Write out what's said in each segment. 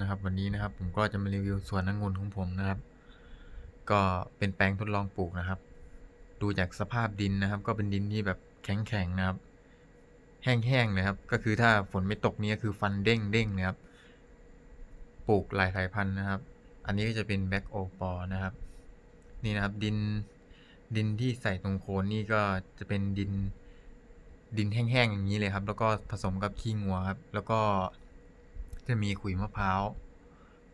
นะครับ วันนี้นะครับผมก็จะมารีวิวสวนองุ่นของผมนะครับ ก็เป็นแปลงทดลองปลูกนะครับ ดูจากสภาพดินนะครับ ก็เป็นดินที่แบบแข็งๆนะครับ แห้งๆเลยครับ ก็คือถ้าฝนไม่ตกนี่ก็คือฟันเด้งๆนะครับ ปลูกหลายสายพันธุ์นะครับ อันนี้ก็จะเป็นแบ็กโอปอนะครับ นี่นะครับดินดินที่ใส่ตรงโคนนี่ก็จะเป็นดินดินแห้งๆอย่างนี้เลยครับ แล้วก็ผสมกับขี้งัวครับ แล้วก็ จะมีขุยมะพร้าว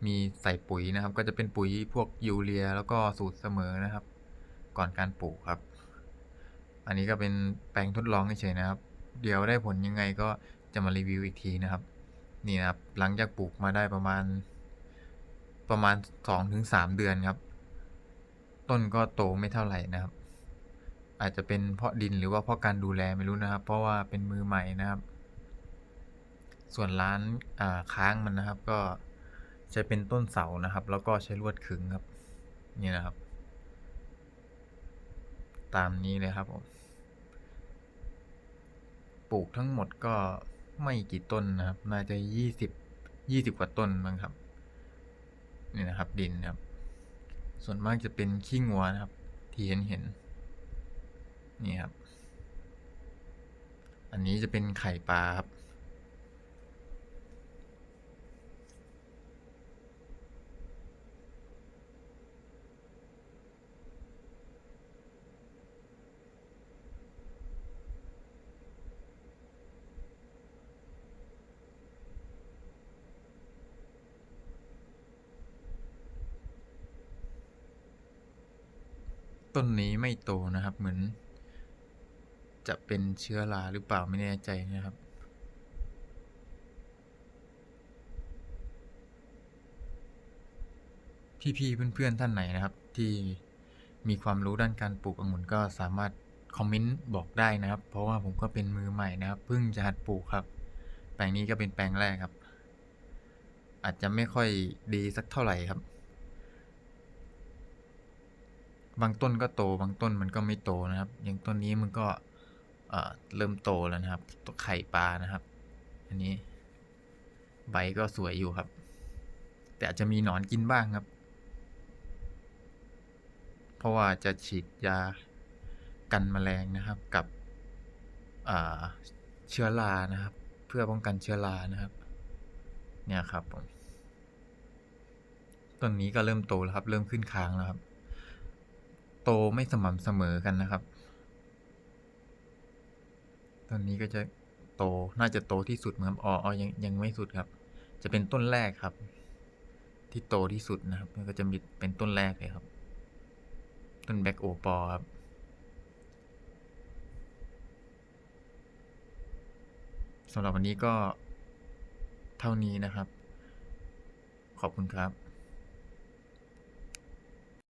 มีใส่ปุ๋ยนะครับ ก็จะเป็นปุ๋ยพวกยูเรีย แล้วก็สูตรเสมอนะครับ ก่อนการปลูกครับ อันนี้ก็เป็นแปลงทดลองเฉยๆนะครับ เดี๋ยวได้ผลยังไงก็จะมารีวิวอีกทีนะครับ นี่นะครับ หลังจากปลูกมาได้ประมาณ ประมาณสองถึงสามเดือนครับ ต้นก็โตไม่เท่าไหร่นะครับอาจจะเป็นเพราะดินหรือว่าเพราะการดูแลไม่รู้นะครับ เพราะว่าเป็นมือใหม่นะครับ ส่วนร้านค้างมันนะครับ ก็ใช้เป็นต้นเสานะครับ แล้วก็ใช้ลวดขึงครับ นี่นะครับ ตามนี้เลยครับผมปลูกทั้งหมดก็ไม่กี่ต้นนะครับ น่าจะยี่สิบยี่สิบกว่าต้นมั้งครับ นี่นะครับดินครับ ส่วนมากจะเป็นขี้งัวนะครับ ที่เห็นเห็นนี่ครับ อันนี้จะเป็นไข่ปลาครับ ต้นนี้ไม่โตนะครับ เหมือน จะเป็นเชื้อราหรือเปล่าไม่แน่ใจนะครับ พี่ๆเพื่อนๆท่านไหนนะครับ ที่มีความรู้ด้านการปลูกองุ่นก็สามารถคอมเมนต์บอกได้นะครับ เพราะว่าผมก็เป็นมือใหม่นะครับเพิ่งจะหัดปลูกครับ แปลงนี้ก็เป็นแปลงแรกครับ อาจจะไม่ค่อยดีสักเท่าไหร่ครับ บางต้นก็โต บางต้นมันก็ไม่โตนะครับ อย่างต้นนี้มันก็เริ่มโตแล้วนะครับ ตัวไข่ปลานะครับ อันนี้ ใบก็สวยอยู่ครับ แต่อาจจะมีหนอนกินบ้างครับ เพราะว่าจะฉีดยากันแมลงนะครับกับเชื้อรานะครับ เพื่อป้องกันเชื้อรานะครับ เนี่ยครับผมต้นนี้ก็เริ่มโตแล้วครับ เริ่มขึ้นค้างแล้วครับ โตไม่สม่ำเสมอกันนะครับ ต้นนี้ก็จะโตน่าจะโตที่สุดครับอ๋ออ๋อยังยังไม่สุดครับ จะเป็นต้นแรกครับ ที่โตที่สุดนะครับก็จะมีเป็นต้นแรกเลยครับ ต้นแบ็กโอปอครับสำหรับวันนี้ก็เท่านี้นะครับ ขอบคุณครับ